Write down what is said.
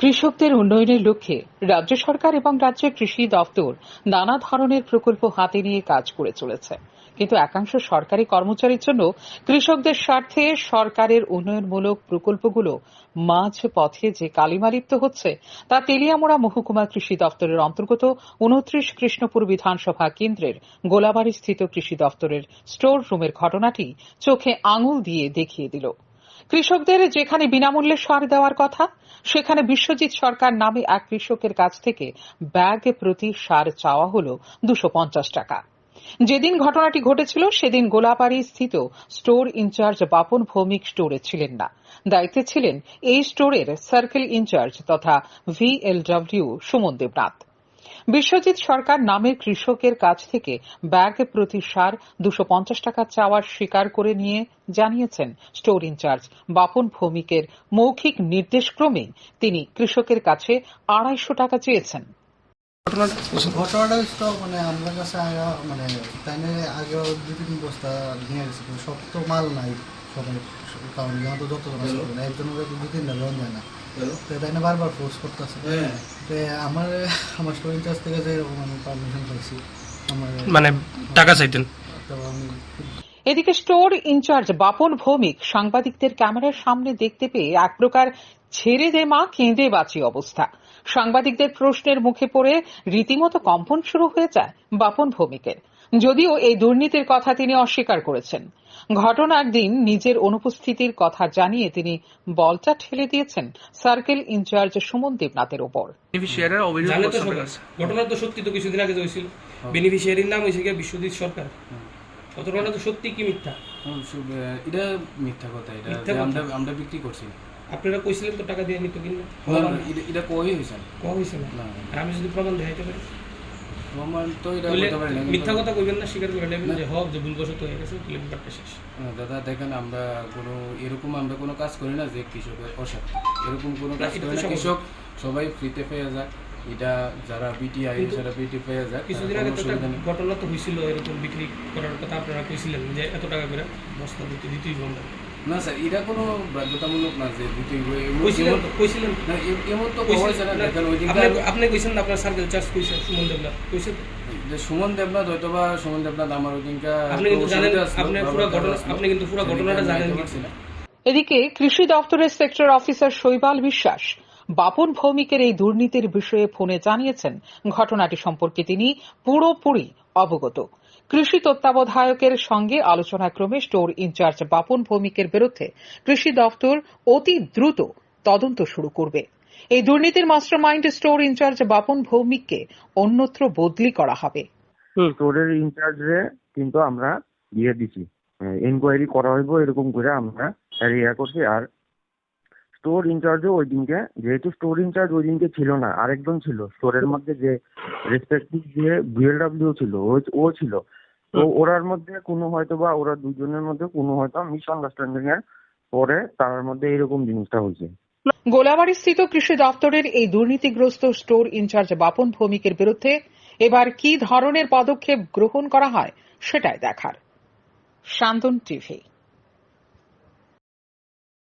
কৃষকদের উন্নয়নের লক্ষ্যে রাজ্য সরকার এবং রাজ্যের কৃষি দপ্তর নানা ধরনের প্রকল্প হাতে নিয়ে কাজ করে চলেছে। কিন্তু একাংশ সরকারি কর্মচারীর জন্য কৃষকদের স্বার্থে সরকারের উন্নয়নমূলক প্রকল্পগুলো মাঝ পথে যে কালিমালিপ্ত হচ্ছে, তা তেলিয়ামোড়া মহকুমা কৃষি দপ্তরের অন্তর্গত উনত্রিশ কৃষ্ণপুর বিধানসভা কেন্দ্রের গোলাবাড়ি স্থিত কৃষি দপ্তরের স্টোর রুমের ঘটনাটি চোখে আঙুল দিয়ে দেখিয়ে দিল। কৃষকদের যেখানে বিনামূল্যে সার দেওয়ার কথা, সেখানে বিশ্বজিৎ সরকার নামে এক কৃষকের কাছ থেকে ব্যাগ প্রতি সার চাওয়া হল দুশো টাকা। যেদিন ঘটনাটি ঘটেছিল, সেদিন গোলাপাড়ি স্থিত স্টোর ইনচার্জ বাপন ভৌমিক স্টোরে ছিলেন না। দায়িত্বে ছিলেন এই স্টোরের সার্কেল ইনচার্জ তথা ভিএলডব্লিউ সুমন দেবনাথ। বিশ্বজিৎ সরকার নামের কৃষকের কাছ থেকে ব্যাগ প্রতি সার দুশো পঞ্চাশ টাকা চাওয়ার স্বীকার করে নিয়ে জানিয়েছেন স্টোর ইনচার্জ। বাপন ভৌমিকের মৌখিক নির্দেশক্রমে তিনি কৃষকের কাছে আড়াইশো টাকা চেয়েছেন। ঘটনাটা মানে কাছে মানে দু তিন বস্তা নিয়ে গেছে সব তো মাল নাই। সবাই, কারণ যত একজনের দু তিনটা যায় না। তাই বারবার ফোর্স করতেছে। আমার আমার স্টোর ইনচার্জ থেকে যে এরকম আমি পারমিশন পাইছি আমার মানে টাকা চাইতেন। এদিকে স্টোর ইনচার্জ বাপন ভৌমিক সাংবাদিকদের ক্যামেরার সামনে দেখতে পেয়ে এক প্রকার ছেড়ে দে মা কেঁদে বাঁচি অবস্থা। সাংবাদিকদের প্রশ্নের মুখে পড়ে রীতিমতো কম্পন শুরু হয়ে যায় বাপন ভৌমিকের। যদিও এই দুর্নীতির কথা তিনি অস্বীকার করেছেন। ঘটনার দিন নিজের অনুপস্থিতির কথা জানিয়ে তিনি বলটা ঠেলে দিয়েছেন সার্কেল ইনচার্জ সুমন দেবনাথের ওপর। সবাই। ঘটনা তো সত্যি তো কিছুদিন আগে হয়েছিল। বেনিফিশিয়ারির নাম হয়েছে গিয়ে বিশ্বজিৎ সরকার। ঘটনাটা তো সত্যি কি মিথ্যা? এটা মিথ্যা কথা এটা? আমরা আমরা বিক্রি করছি। আপনারা কইছিলেন তো টাকা দিয়ে নিত কিনবে? এটা- এটা কই হয়েছে? কম হয়েছে না? না। আমি যদি প্রমাণ দেখাইতে পারি? প্রমাণ তো এটা বলতে পারি না মিথ্যা কথা কইবেন না স্বীকার করে নেবেন যে হক যে ভুলবশত হয়ে গেছে তাহলে ব্যাপারটা শেষ। দাদা দেখেন আমরা কোনো এরকম আমরা কোনো কাজ করি না যে কৃষকের এরকম কোনো কাজ করি না কৃষক সবাই ফ্রিতে পেয়ে যায়। এটা যারা বিটিআই কিন্তু যারা বিটি পেয়ে যায় কিছুদিন আগে তো। ঘটনা তো হয়েছিল এরকম বিক্রি করার কথা আপনারা কইছিলেন যে এত টাকা করে বস্তা দিতে দিতেই বন্ধ। না স্যার এটা কোনো বাধ্যতামূলক না যে এমন- কইছিলেন তো কইছিলেন। না, এমন তো কইছিলেন। হয়েছে না না, দেখেন ওই আপনি আপনি কইছেন না আপনার সার্কেল চার্জ কইছেন সুমন দেবনাথ। কইছেন যে সুমন দেবনাথ হয়তো বা সুমন দেবনাথ আমার ওই আপনি কিন্তু জানেন আপনি পুরো ঘটনা আপনি কিন্তু পুরো ঘটনাটা জানেন। এদিকে কৃষি দপ্তরের সেক্টর অফিসার শৈবাল বিশ্বাস বাপন ভৌমিকের এই দুর্নীতির বিষয়ে ফোনে জানিয়েছেন। ঘটনাটি সম্পর্কে তিনি পুরোপুরি অবগত। কৃষি তত্ত্বাবধায়কের সঙ্গে আলোচনাক্রমে স্টোর ইনচার্জ বাপন ভৌমিকের বিরুদ্ধে কৃষি দপ্তর অতি দ্রুত তদন্ত শুরু করবে। এই দুর্নীতির master mastermind store incharge Bapan ভৌমিককে অন্যত্র বদলি করা হবে। স্টোরের ইনচার্জে কিন্তু আমরা দিয়ে দিছি। এনকোয়ারি করা হইব, এরকম করে আমরা করছি। আর স্টোর ইনচার্জও ওই দিনকে যেহেতু স্টোর ইনচার্জ ওই দিনকে ছিল না আরেকজন ছিল। স্টোরের মধ্যে যে রেসপেক্টিভ যে বিএলডব্লিউ ছিল ও- ও ছিল। তো ওরার মধ্যে কোনো হয়তো বা ওরা দুজনের মধ্যে কোনো হয়তো মিসআন্ডারস্ট্যান্ডিং এর পরে তার মধ্যে এরকম জিনিসটা হয়েছে। গোলাবাড়ি স্থিত কৃষি দপ্তরের এই দুর্নীতিগ্রস্ত স্টোর ইনচার্জ বাপন ভৌমিকের বিরুদ্ধে এবার কি ধরনের পদক্ষেপ গ্রহণ করা হয় সেটাই দেখার। শান্তন টিভি